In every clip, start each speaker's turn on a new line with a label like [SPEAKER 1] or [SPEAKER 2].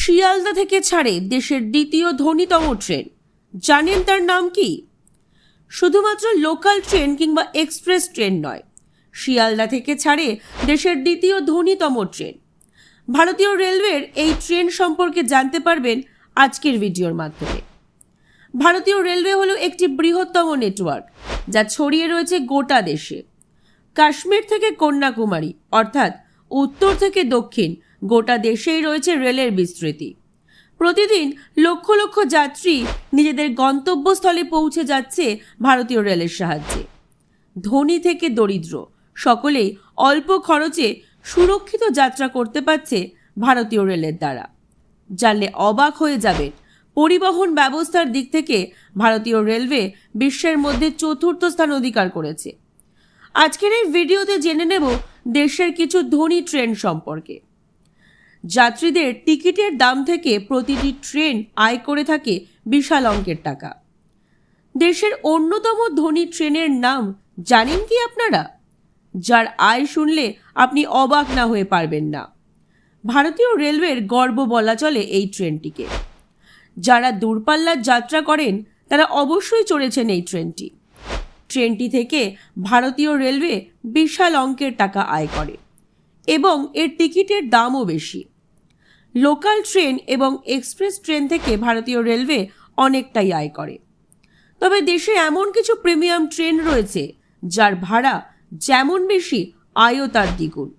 [SPEAKER 1] শিয়ালদা থেকে ছাড়ে দেশের দ্বিতীয় ধনীতম ট্রেন। জানেন তার নাম কি? শুধুমাত্র লোকাল ট্রেন কিংবা এক্সপ্রেস ট্রেন নয়, শিয়ালদা থেকে ছাড়ে দেশের দ্বিতীয় ধনীতম ট্রেন। ভারতীয় রেলওয়ের এই ট্রেন সম্পর্কে জানতে পারবেন আজকের ভিডিওর মাধ্যমে। ভারতীয় রেলওয়ে হলো একটি বৃহত্তম নেটওয়ার্ক যা ছড়িয়ে রয়েছে গোটা দেশে। কাশ্মীর থেকে কন্যাকুমারী, অর্থাৎ উত্তর থেকে দক্ষিণ গোটা দেশেই রয়েছে রেলের বিস্তৃতি। প্রতিদিন লক্ষ লক্ষ যাত্রী নিজেদের গন্তব্যস্থলে পৌঁছে যাচ্ছে ভারতীয় রেলের সাহায্যে। ধনী থেকে দরিদ্র, সকলেই অল্প খরচে সুরক্ষিত যাত্রা করতে পারছে ভারতীয় রেলের দ্বারা। জানলে অবাক হয়ে যাবে পরিবহন ব্যবস্থার দিক থেকে ভারতীয় রেলওয়ে বিশ্বের মধ্যে চতুর্থ স্থান অধিকার করেছে। আজকের এই ভিডিওতে জেনে নেব দেশের কিছু ধনী ট্রেন সম্পর্কে। যাত্রীদের টিকিটের দাম থেকে প্রতিটি ট্রেন আয় করে থাকে বিশাল অঙ্কের টাকা। দেশের অন্যতম ধনী ট্রেনের নাম জানেন কি আপনারা? যার আয় শুনলে আপনি অবাক না হয়ে পারবেন না। ভারতীয় রেলওয়ের গর্ব বলা চলে এই ট্রেনটিকে। যারা দূরপাল্লার যাত্রা করেন, তারা অবশ্যই চড়েছেন এই ট্রেনটি। ট্রেনটি থেকে ভারতীয় রেলওয়ে বিশাল অঙ্কের টাকা আয় করে এবং এর টিকিটের দামও বেশি। লোকাল ট্রেন এবং এক্সপ্রেস ট্রেন থেকে ভারতীয় রেলওয়ে অনেকটাই আয় করে। তবে দেশে এমন কিছু প্রিমিয়াম ট্রেন রয়েছে, যার ভাড়া যেমন বেশি, আয়ও তার দ্বিগুণ।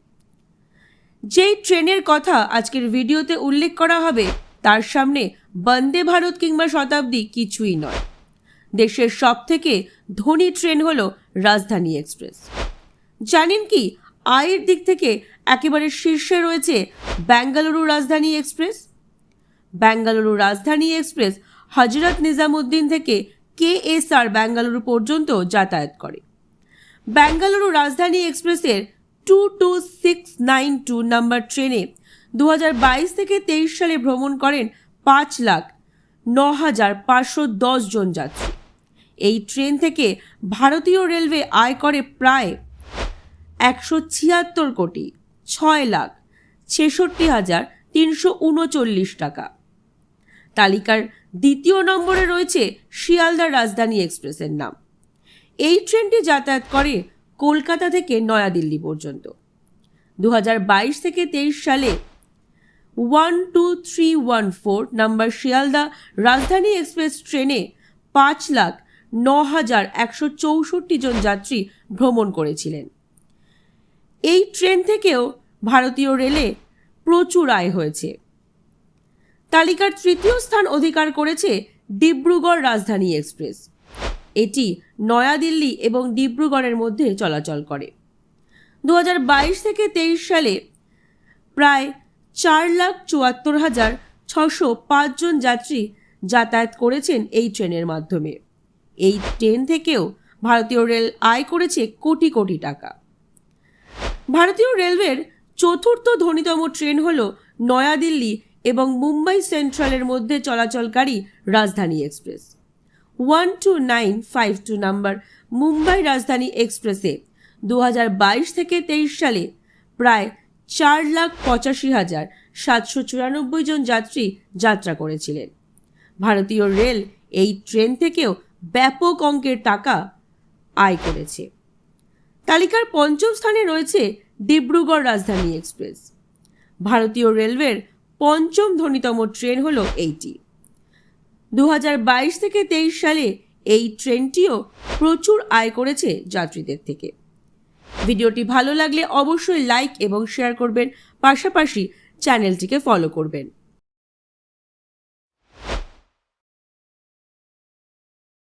[SPEAKER 1] যেই ট্রেনের কথা আজকের ভিডিওতে উল্লেখ করা হবে, তার সামনে বন্দে ভারত কিংবা শতাব্দী কিছুই নয়। দেশের সব থেকে ধনী ট্রেন হলো রাজধানী এক্সপ্রেস। জানেন কি, আয়ের দিক থেকে একেবারে শীর্ষে রয়েছে বেঙ্গালুরু রাজধানী এক্সপ্রেস। বেঙ্গালুরু রাজধানী এক্সপ্রেস হজরত নিজামুদ্দিন থেকে কে এস আর বেঙ্গালুরু পর্যন্ত যাতায়াত করে। বেঙ্গালুরু রাজধানী এক্সপ্রেসের two two six nine two number ট্রেনে দু থেকে তেইশ সালে ভ্রমণ করেন পাঁচ লাখ ন হাজার পাঁচশো দশ জন যাত্রী। এই ট্রেন থেকে ভারতীয় রেলওয়ে আয় করে প্রায় একশো ছিয়াত্তর কোটি। ছয় লাখ ছেষট্টি হাজার তিনশো উনচল্লিশ টাকা। তালিকার দ্বিতীয় নম্বরে রয়েছে শিয়ালদা রাজধানী এক্সপ্রেসের নাম। এই ট্রেনটি যাতায়াত করে কলকাতা থেকে নয়াদিল্লি পর্যন্ত। দু হাজার বাইশ থেকে তেইশ সালে one two three one four number Sealdah Rajdhani express ট্রেনে পাঁচ লাখ ন হাজার একশো চৌষট্টি জন যাত্রী ভ্রমণ করেছিলেন। এই ট্রেন থেকেও ভারতীয় রেলে প্রচুর আয় হয়েছে। তালিকার তৃতীয় স্থান অধিকার করেছে ডিব্রুগড় রাজধানী এক্সপ্রেস। এটি নয়াদিল্লি এবং ডিব্রুগড়ের মধ্যে চলাচল করে। দু হাজার বাইশ থেকে তেইশ সালে প্রায় চার লাখ চুয়াত্তর হাজার ছশো পাঁচজন যাত্রী যাতায়াত করেছেন এই ট্রেনের মাধ্যমে। এই ট্রেন থেকেও ভারতীয় রেল আয় করেছে কোটি কোটি টাকা। ভারতীয় রেলওয়ের চতুর্থ ধনীতম ট্রেন হল নয়াদিল্লি এবং মুম্বাই সেন্ট্রালের মধ্যে চলাচলকারী Rajdhani express. One two nine five two number Mumbai Rajdhani এক্সপ্রেসে দু হাজার বাইশ থেকে তেইশ সালে প্রায় চার লাখ পঁচাশি হাজার সাতশো চুরানব্বই জন যাত্রী যাত্রা করেছিলেন। ভারতীয় রেল এই ট্রেন থেকেও ব্যাপক অঙ্কের টাকা আয় করেছে। তালিকার পঞ্চম স্থানে রয়েছে ডিব্রুগড় রাজধানী এক্সপ্রেস। ভারতীয় রেলওয়ের পঞ্চম ধনীতম ট্রেন হল এইটি। দু হাজার বাইশ থেকে তেইশ সালে এই ট্রেনটিও প্রচুর আয় করেছে যাত্রীদের থেকে। ভিডিওটি ভালো লাগলে অবশ্যই লাইক এবং শেয়ার করবেন, পাশাপাশি চ্যানেলটিকে ফলো করবেন।